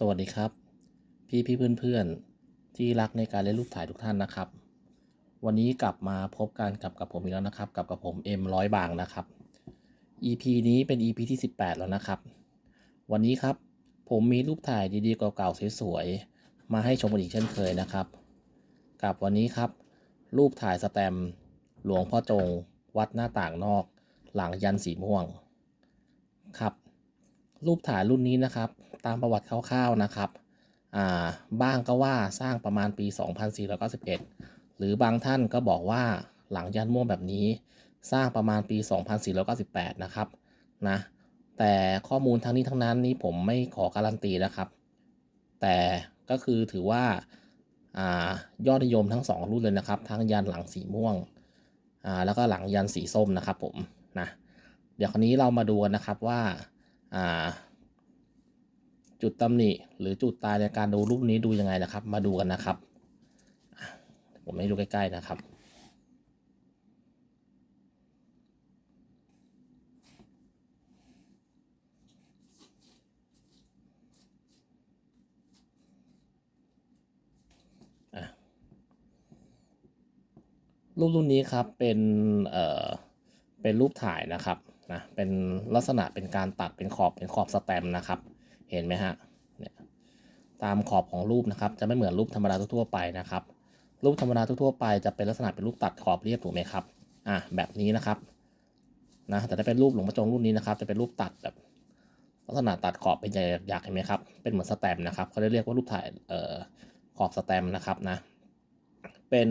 สวัสดีครับ พี่พี่เพื่อนเพื่อนที่รักในการเล่นรูปถ่ายทุกท่านนะครับ วันนี้กลับมาพบกันกับกับผมอีกแล้วนะครับ กับกับผม M ร้อยบางนะครับ EP นี้เป็น EP ที่ 18 แล้วนะครับ วันนี้ครับผมมีรูปถ่ายดีๆเก่าๆสวยๆมาให้ชมกันอีกเช่นเคยนะครับ กับวันนี้ครับ รูปถ่ายสแตมหลวงพ่อจง วัดหน้าต่างนอก หลังยันสีม่วงครับ รูปถ่ายรุ่นนี้นะครับ ตามประวัติคร่าวๆนะครับอ่าบ้างก็ว่าสร้างประมาณปี 2491 หรือบางท่านก็บอกว่าหลังยันม่วงแบบนี้สร้างประมาณปี 2498 นะครับนะแต่ข้อมูลทั้งนี้ทั้งนั้นนี้ผมไม่ขอการันตีนะครับ แต่ก็คือถือว่าอ่ายอดนิยมทั้งสองรุ่นเลยนะครับ ทั้งยันหลังสีม่วงอ่าแล้วก็หลังยันสีส้มนะครับผมนะเดี๋ยวคราวนี้เรามาดูกันนะครับว่าอ่า จุดตำหนิหรือจุดตายในการดูรูปนี้ดูยังไงนะครับ มาดูกันนะครับ ผมให้ดูใกล้ ๆนะครับรูปรุ่นนี้ครับเป็นเอ่อเป็นรูปถ่ายนะครับนะเป็นลักษณะเป็นการตัดเป็นขอบเป็นขอบสแตมนะครับ เห็นไหมฮะเนี่ยตามขอบของรูปนะครับ จะไม่เหมือนรูปธรรมดาทั่วไปนะครับ รูปธรรมดาทั่วไปจะเป็นลักษณะเป็นรูปตัดขอบเรียบถูกไหมครับอะแบบนี้นะครับนะแต่ถ้าเป็นรูปหลวงพ่อจงรุ่นนี้นะครับ จะเป็นรูปตัดแบบ ลักษณะตัดขอบเป็นใหญ่ๆเห็นไหมครับเป็นเหมือนสแตมนะครับเขาเรียกว่ารูปถ่ายเอ่อขอบสแตมนะครับนะ เป็น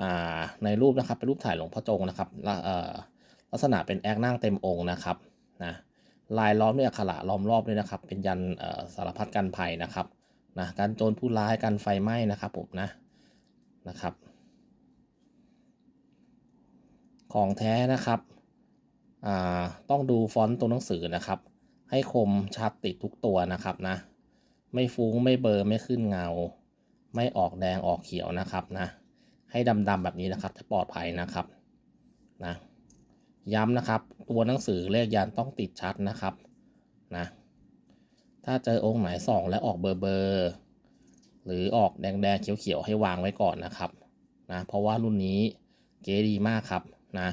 อ่าในรูปนะครับเป็นรูปถ่ายหลวงพ่อจงนะครับลักษณะเป็นแอคนั่งเต็มองค์นะครับนะ ลายล้อมด้วยอักขระล้อมรอบด้วยนะครับ เป็นยันสารพัดกันภัยนะครับนะการโจรผู้ร้ายการไฟไหม้นะครับผมนะนะครับ ของแท้นะครับอ่าต้องดูฟอนต์ตัวหนังสือนะครับ ให้คมชัดติดทุกตัวนะครับนะ ไม่ฟุ้งไม่เบลอร์ไม่ขึ้นเงา ไม่ออกแดงออกเขียวนะครับนะ ให้ดำๆแบบนี้นะครับจะปลอดภัยนะครับนะ ย้ำนะครับ ตัวหนังสือเลขยันต้องติดชัดนะครับนะถ้าเจอองค์ไหนส่องและออกเบอร์เบอร์หรือออกแดงๆเขียวๆให้วางไว้ก่อนนะครับนะเพราะว่ารุ่นนี้เก๋ดีมากครับนะ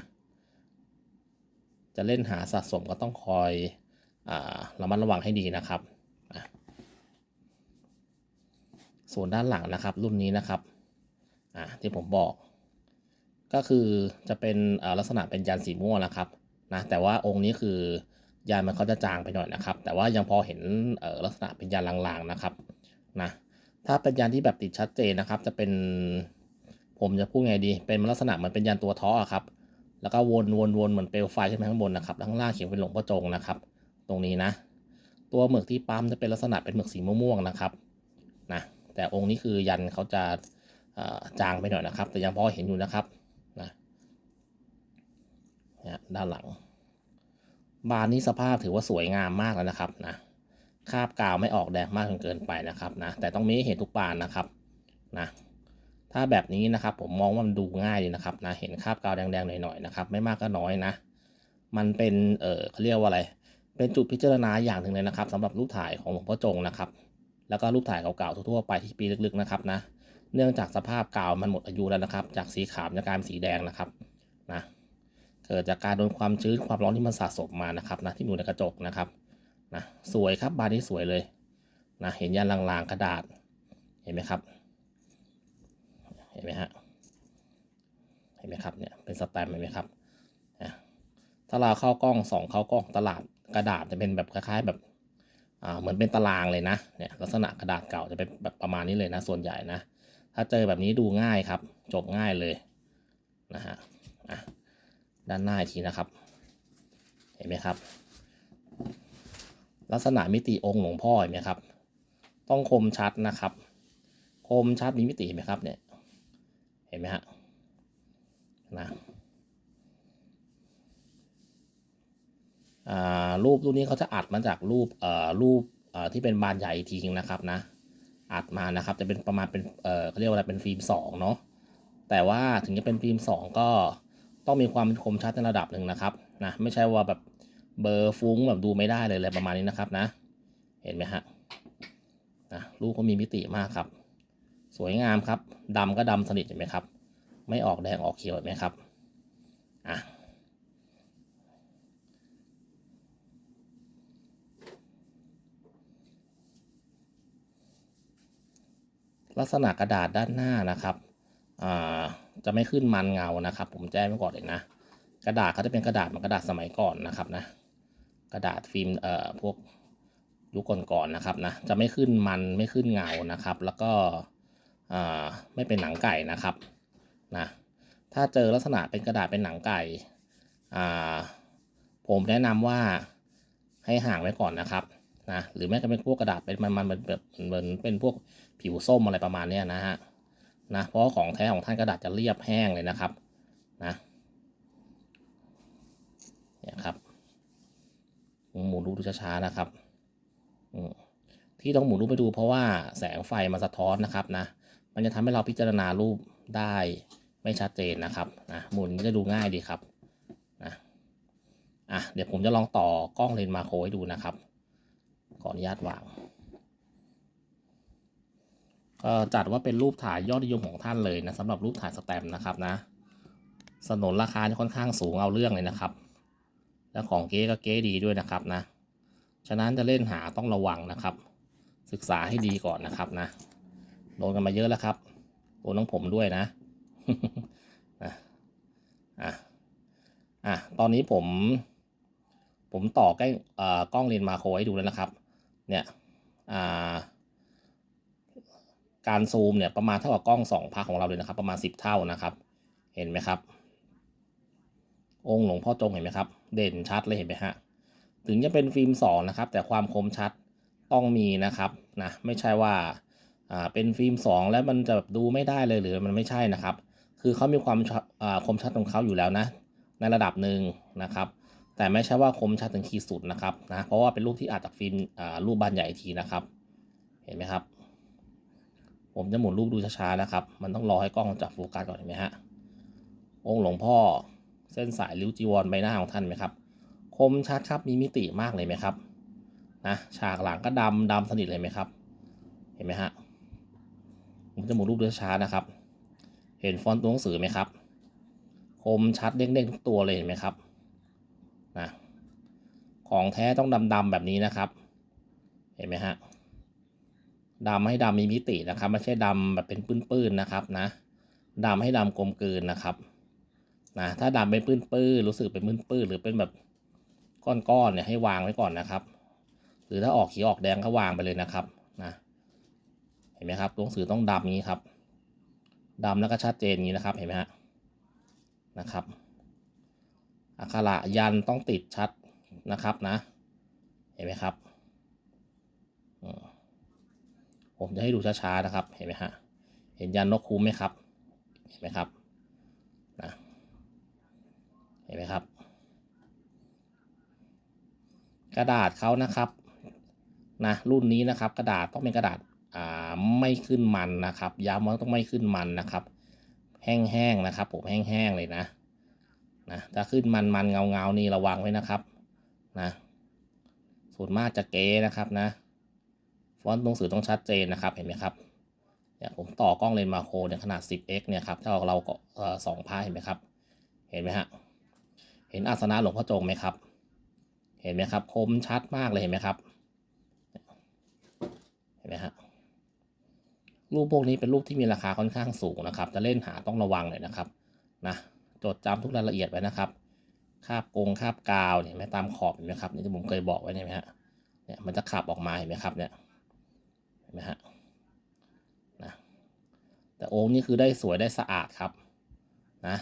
จะเล่นหาสะสมก็ต้องคอยอระมัดระวังให้ดีนะครับ ส่วนด้านหลังนะครับรุ่นนี้นะครับที่ผมบอก ก็คือจะเป็นลักษณะเป็นยันสีม่วงนะครับนะแต่ว่าองค์นี้คือยันมันเขาจะจางไปหน่อยนะครับ แต่ว่ายังพอเห็นลักษณะเป็นยันลางๆนะครับนะถ้าเป็นยันที่แบบติดชัดเจนนะครับ จะเป็นผมจะพูดไงดี เป็นลักษณะเหมือนเป็นยันตัวท้ออะครับ แล้วก็วนวนวนเหมือนเปลวไฟขึ้นมข้างบนนะครับข้างล่างเขียนเป็นหลวงพ่อจงนะครับ ตรงนี้นะ ตัวหมึกที่ปั๊มจะเป็นลักษณะเป็นหมึกสีม่วงๆนะครับนะแต่องค์นี้คือยันเขาจะจางไปหน่อยนะครับ แต่ยังพอเห็นอยู่นะครับ นี่ยด้านหลัง บานนี้สภาพถือว่าสวยงามมากแล้วนะครับนะคาบกาวไม่ออกแดงมากจนเกินไปนะครับนะแต่ต้องมีเห็นทุกบานนะครับนะถ้าแบบนี้นะครับผมมองว่ามันดูง่ายดีนะครับนะเห็นคาบกาวแดงๆหน่อยๆนะครับไม่มากก็น้อยนะ มันเป็นเออเขาเรียกว่าอะไร เป็นจุดพิจารณาอย่างหนึ่งเลยนะครับสำหรับรูปถ่ายของหลวงพ่อจงนะครับ แล้วก็รูปถ่ายเก่าๆทั่วๆไปที่ปีลึกๆนะครับนะเนื่องจากสภาพกาวมันหมดอายุแล้วนะครับ จากสีขาวจะกลายเป็นสีแดงนะครับนะ เกิดจากการโดนความชื้นความร้อนที่มันสะสมมานะครับนะที่อยู่ในกระจกนะครับนะสวยครับบานนี้สวยเลยนะเห็นยันลางๆกระดาษเห็นไหมครับ เห็นไหมฮะเห็นไหมครับเนี่ยเป็นสแตมป์เห็นไหมครับอะถ้าเราเข้ากล้องสองเข้ากล้องตลาดกระดาษจะเป็นแบบคล้ายๆแบบอ่าเหมือนเป็นตารางเลยนะเนี่ยลักษณะกระดาษเก่าจะเป็นแบบประมาณนี้เลยนะ ส่วนใหญ่นะ ถ้าเจอแบบนี้ดูง่ายครับ จบง่ายเลยนะฮะอะ ด้านหน้าอีกทีนะครับ เห็นไหมครับ ลักษณะมิติองค์หลวงพ่อเห็นไหมครับ ต้องคมชัดนะครับ คมชัดมีมิติเห็นไหมครับเนี่ยเห็นไหมฮะนะอ่ารูปรูปนี้เขาจะอัดมาจากรูปเอ่อรูปเอ่อที่เป็นบานใหญ่อีกทีนึงนะครับนะ อัดมานะครับจะเป็นประมาณเป็นเอ่อเขาเรียกว่าอะไรเป็นฟิล์มสองเนาะแต่ว่าถึงจะเป็นฟิล์มสองก็ ต้องมีความคมชัดในระดับหนึ่งนะครับนะไม่ใช่ว่าแบบเบอร์ฟุ้งแบบดูไม่ได้เลยอะไรประมาณนี้นะครับนะ เห็นไหมฮะนะรูปก็มีมิติมากครับ สวยงามครับดำก็ดำสนิทเห็นไหมครับ ไม่ออกแดงออกเขียวเห็นไหมครับอะลักษณะกระดาษด้านหน้านะครับ อ่า จะไม่ขึ้นมันเงานะครับ ผมแจ้งไว้ก่อนเลยนะ กระดาษเขาจะเป็นกระดาษเหมือนกระดาษสมัยก่อนนะครับนะ กระดาษฟิล์มเอ่อพวกยุคก่อนๆนะครับนะ จะไม่ขึ้นมันไม่ขึ้นเงานะครับ แล้วก็อ่าไม่เป็นหนังไก่นะครับนะถ้าเจอลักษณะเป็นกระดาษเป็นหนังไก่อ่าผมแนะนำว่าให้ห่างไว้ก่อนนะครับนะหรือแม้จะเป็นพวกกระดาษเป็นมันๆเป็นแบบเหมือนเป็นพวกผิวส้มอะไรประมาณเนี้ยนะฮะ นะเพราะของแท้ของท่านกระดาษจะเรียบแห้งเลยนะครับนะเนี่ยครับหมุนรูปดูช้าๆนะครับอืมที่ต้องหมุนรูปไปดูเพราะว่าแสงไฟมันสะท้อนนะครับนะมันจะทำให้เราพิจารณารูปได้ไม่ชัดเจนนะครับนะหมุนจะดูง่ายดีครับนะอะเดี๋ยวผมจะลองต่อกล้องเลนส์มาโครให้ดูนะครับ ขออนุญาตวาง ก็จัดว่าเป็นรูปถ่ายยอดนิยมของท่านเลยนะสำหรับรูปถ่ายสแตมป์นะครับนะสนนราคาค่อนข้างสูงเอาเรื่องเลยนะครับ แล้วของเก๊ก็เก๊ดีด้วยนะครับนะ ฉะนั้นจะเล่นหาต้องระวังนะครับ ศึกษาให้ดีก่อนนะครับนะโดนกันมาเยอะแล้วครับโดนน้องผมด้วยนะอะอะอะตอนนี้ผม ผมต่อใกล้เออกล้องเลนส์มาโครให้ดูแล้วนะครับ เนี่ยอ่า การซูมเนี่ยประมาณเท่ากับกล้องสองพักของเราเลยนะครับ ประมาณสิบเท่านะครับ เห็นไหมครับ องค์หลวงพ่อจงเห็นไหมครับ เด่นชัดเลยเห็นไหมฮะถึงจะเป็นฟิล์มสองนะครับ แต่ความคมชัดต้องมีนะครับนะไม่ใช่ว่าอ่าเป็นฟิล์มสองแล้วมันจะแบบดูไม่ได้เลยหรือมันไม่ใช่นะครับ คือเขามีความชัดอ่าคมชัดของเขาอยู่แล้วนะ ในระดับหนึ่งนะครับแต่ไม่ใช่ว่าคมชัดถึงขีดสุดนะครับนะเพราะว่าเป็นรูปที่อัดจากฟิล์มอ่ารูปบานใหญ่ทีนะครับ เห็นไหมครับ ผมจะหมุนรูปดูช้าๆนะครับ มันต้องรอให้กล้องจับโฟกัสก่อนเห็นไหมฮะ องค์หลวงพ่อเส้นสายริ้วจีวรใบหน้าของท่านไหมครับ คมชัดครับ มีมิติมากเลยไหมครับ นะ ฉากหลังก็ดำดำสนิทเลยไหมครับ เห็นไหมฮะ ผมจะหมุนรูปด้วยช้านะครับ เห็นฟอนต์ตัวหนังสือไหมครับ คมชัดเด้งๆทุกตัวเลยเห็นไหมครับ นะ ของแท้ต้องดำๆแบบนี้นะครับ เห็นไหมฮะ ดำให้ดำมีมิตินะครับ ไม่ใช่ดำแบบเป็นปื้นๆนะครับนะดำให้ดำกลมกลืนนะครับนะถ้าดำเป็นปื้นๆรู้สึกเป็นปื้นๆหรือเป็นแบบก้อนๆเนี่ยให้วางไว้ก่อนนะครับ หรือถ้าออกขีออกแดงก็วางไปเลยนะครับนะเห็นไหมครับตัวหนังสือต้องดำอย่านี้ครับดำแล้วก็ชัดเจนนี้นะครับเห็นไหมฮะนะครับอักขระยันต้องติดชัดนะครับนะ เห็นไหมครับอืม ผมจะให้ดูช้าๆนะครับ เห็นไหมฮะ เห็นยันนกคุ้มไหมครับ เห็นไหมครับนะเห็นไหมครับ กระดาษเขานะครับนะรุ่นนี้นะครับ กระดาษต้องเป็นกระดาษอ่าไม่ขึ้นมันนะครับ ย้ำว่าต้องไม่ขึ้นมันนะครับ แห้งๆนะครับ ผมแห้งๆเลยนะนะถ้าขึ้นมันมันเงาเงาๆนี่ระวังไว้นะครับนะส่วนมากจะเก๋นะครับนะ ฟอนต์ตัวหนังสือต้องชัดเจนนะครับเห็นไหมครับเนี่ยผมต่อกล้องเลนส์มาโครเนี่ยขนาด 10x เนี่ยครับถ้าเราก็สองพาเห็นไหมครับ เห็นไหมฮะเห็นอาสนะหลวงพ่อจงไหมครับ เห็นไหมครับคมชัดมากเลยเห็นไหมครับเห็นไหมฮะรูปพวกนี้เป็นรูปที่มีราคาค่อนข้างสูงนะครับ จะเล่นหาต้องระวังเลยนะครับนะจดจำทุกรายละเอียดไว้นะครับ คาบกงคาบกาวเนี่ยเห็นไหมตามขอบเห็นไหมครับนี่ที่ผมเคยบอกไว้เนี่ยเห็นไหมฮะเนี่ยมันจะขับออกมาเห็นไหมครับเนี่ย นไหมฮะนะแต่องค์นี้คือได้สวยได้สะอาดครับนะ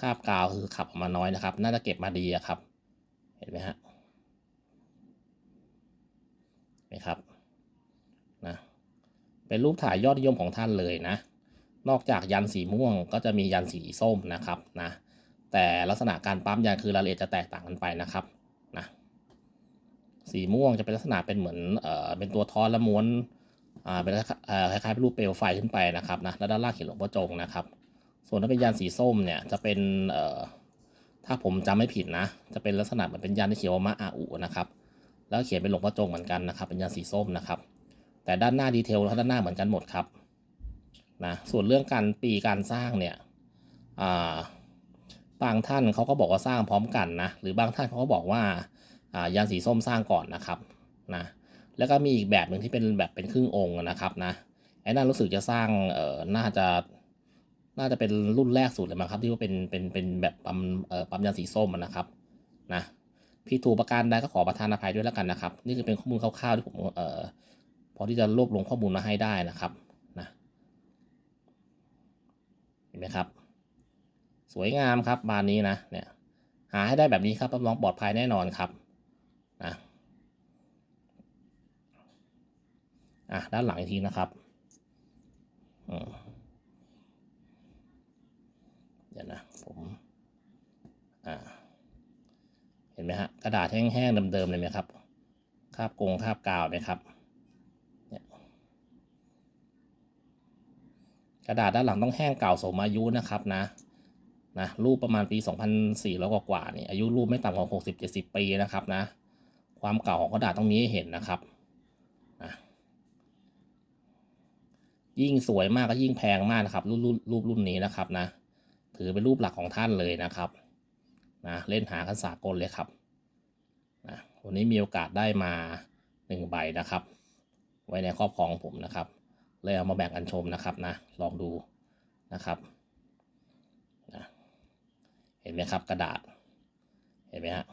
คาบกาวคือขับออกมาน้อยนะครับ น่าจะเก็บมาดีอะครับ เห็นไหมฮะเห็นไหมครับนะเป็นรูปถ่ายยอดนิยมของท่านเลยนะ นอกจากยันสีม่วงก็จะมียันสีส้มนะครับนะแต่ลักษณะการปั๊มยันคือรายละเอียดจะแตกต่างกันไปนะครับ สีม่วงจะเป็นลักษณะเป็นเหมือนเอ่อเป็นตัวท้อนและม้วนอ่าเป็นคล้ายๆเป็นรูปเปลวไฟขึ้นไปนะครับนะแล้วด้านล่างเขียนหลวงพ่อจงนะครับ ส่วนถ้าเป็นยันสีส้มเนี่ยจะเป็นเอ่อถ้าผมจำไม่ผิดนะ จะเป็นลักษณะเหมือนเป็นยันที่เขียนว่ามะอาอุนะครับแล้วเขียนเป็นหลวงพ่อจงเหมือนกันนะครับเป็นยันสีส้มนะครับ แต่ด้านหน้าดีเทลและด้านหน้าเหมือนกันหมดครับนะส่วนเรื่องการปีการสร้างเนี่ยอ่าบางท่านเขาก็บอกว่าสร้างพร้อมกันนะหรือบางท่านเขาก็บอกว่า ยานสีส้มสร้างก่อนนะครับนะแล้วก็มีอีกแบบหนึ่งที่เป็นแบบเป็นครึ่งองค์นะครับนะไอ้นั่นรู้สึกจะสร้างเอ่อน่าจะน่าจะเป็นรุ่นแรกสุดเลยมั้งครับที่ว่าเป็นเป็นเป็นแบบปั๊มเอ่อปั๊มยานสีส้มนะครับนะพี่ถูกประการใดก็ขอประทานอภัยด้วยแล้วกันนะครับ นี่คือเป็นข้อมูลคร่าวๆที่ผมเอ่อพอที่จะรวบรวมข้อมูลมาให้ได้นะครับนะเห็นไหมครับ สวยงามครับบานนี้นะเนี่ยหาให้ได้แบบนี้ครับรับรองปลอดภัยแน่นอนครับนะ อะด้านหลังอีกทีนะครับเดี๋ยวนะผมอ่าเห็นไหมฮะกระดาษแห้งๆเดิมๆเลยไหมครับคาบกงคาบกาวไหมครับกระดาษด้านหลังต้องแห้งเก่าสมอายุนะครับนะนะรูปประมาณปี 2400 กว่ากว่านี่อายุรูปไม่ต่ำกว่า60-70 ปีนะครับนะ ความเก่าของกระดาษต้องมีให้เห็นนะครับนะ ยิ่งสวยมากก็ยิ่งแพงมากนะครับ รูปรูปรูปรุ่นนี้นะครับนะ ถือเป็นรูปหลักของท่านเลยนะครับนะเล่นหากันสากลเลยครับนะวันนี้มีโอกาสได้มาหนึ่งใบนะครับ ไว้ในครอบครองผมนะครับ เลยเอามาแบ่งกันชมนะครับนะ ลองดูนะครับนะเห็นไหมครับกระดาษ เห็นไหมฮะ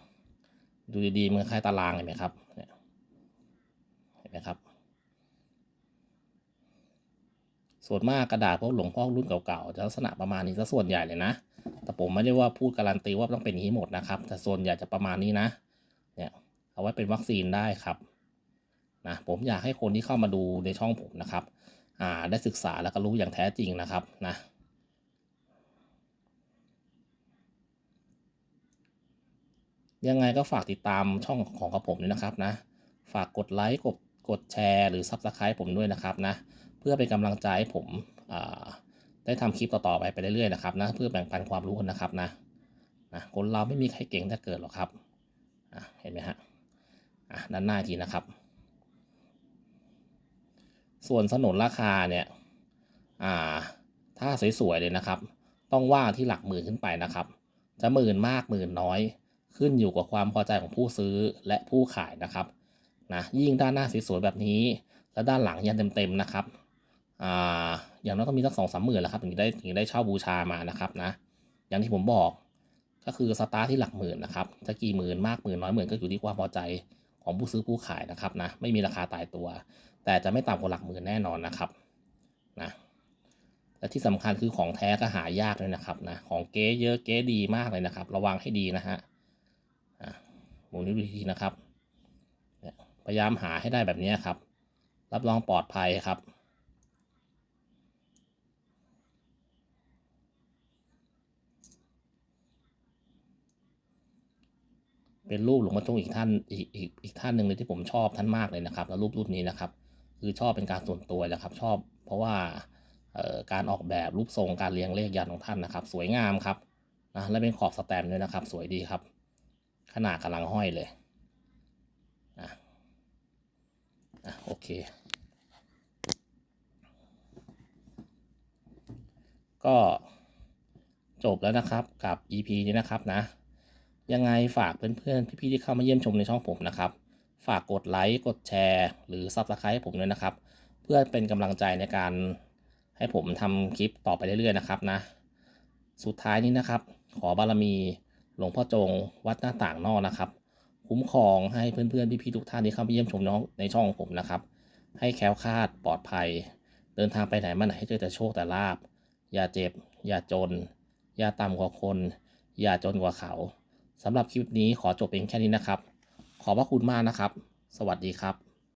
ดูดีๆมันคล้ายตารางเห็นไหมครับเห็นไหมครับ ส่วนมากกระดาษพวกหลวงพ่อรุ่นเก่าๆจะลักษณะประมาณนี้ซะส่วนใหญ่เลยนะ แต่ผมไม่ได้ว่าพูดการันตีว่าต้องเป็นอย่างนี้หมดนะครับ แต่ส่วนใหญ่จะประมาณนี้นะ เนี่ยเอาไว้เป็นวัคซีนได้ครับนะผมอยากให้คนที่เข้ามาดูในช่องผมนะครับอ่าได้ศึกษาแล้วก็รู้อย่างแท้จริงนะครับนะยังไงก็ฝากติดตามช่องของกับผมด้วยนะครับนะ ฝากกดไลค์กด กดแชร์หรือ Subscribe ผมด้วยนะครับนะเพื่อเป็นกำลังใจให้ผมได้ทำคลิปต่อๆไปไปเรื่อยๆนะครับนะเพื่อแบ่งปันความรู้กันนะครับนะนะคนเราไม่มีใครเก่งถ้าเกิดหรอกครับเห็นไหมฮะอะด้านหน้าทีนะครับ ส่วนสนนราคาเนี่ยถ้าสวยๆเลยนะครับ ต้องว่าที่หลักหมื่นขึ้นไปนะครับ จะหมื่นมากหมื่นน้อย ขึ้นอยู่กับความพอใจของผู้ซื้อและผู้ขายนะครับ นะยิ่งด้านหน้าสวยๆแบบนี้ และด้านหลังยันเต็มๆนะครับอ่าอย่างน้อยก็มีสักสองสามหมื่นแล้วครับถึงได้ถึงได้เช่าบูชามานะครับนะอย่างที่ผมบอกก็คือสตาร์ทที่หลักหมื่นนะครับจะกี่หมื่นมากหมื่นน้อยหมื่นก็อยู่ที่ความพอใจของผู้ซื้อผู้ขายนะครับนะไม่มีราคาตายตัว แต่จะไม่ต่ำกว่าหลักหมื่นแน่นอนนะครับนะและที่สำคัญคือของแท้ก็หายากเลยนะครับนะของเก๊เยอะเก๊ดีมากเลยนะครับ ระวังให้ดีนะฮะอะหมุนนิ้วทีนะครับ พยายามหาให้ได้แบบนี้ครับ รับรองปลอดภัยครับ เป็นรูปหลวงพ่อจงอีกท่านอีกอีกอีกท่านหนึ่งเลยที่ผมชอบท่านมากเลยนะครับ แล้วรูปรูปนี้นะครับ คือชอบเป็นการส่วนตัวนะครับ ชอบเพราะว่าการออกแบบรูปทรงการเรียงเลขยันของท่านนะครับ สวยงามครับนะและเป็นขอบสแตมป์ด้วยนะครับ สวยดีครับ ขนาดกำลังห้อยเลยอะ อะโอเค ก็จบแล้วนะครับกับ EP นี้นะครับนะ ยังไงฝากเพื่อนๆพี่ๆที่เข้ามาเยี่ยมชมในช่องผมนะครับ ฝากกดไลค์กดแชร์ หรือ Subscribe ให้ผมด้วยนะครับ เพื่อเป็นกำลังใจในการให้ผมทำคลิปต่อไปเรื่อยๆนะครับนะ สุดท้ายนี้นะครับ ขอบารมีหลวงพ่อจงวัดหน้าต่างนอกนะครับ คุ้มครองให้เพื่อนๆพี่ๆทุกท่านที่เข้าไปเยี่ยมชมน้องในช่องของผมนะครับ ให้แคล้วคลาดปลอดภัย เดินทางไปไหนมาไหนให้เจอแต่โชคแต่ลาบอย่าเจ็บ อย่าจน อย่าต่ำกว่าคน อย่าจนกว่าเขาสำหรับคลิปนี้ขอจบเพียงแค่นี้นะครับ ขอบพระคุณมากนะครับ สวัสดีครับ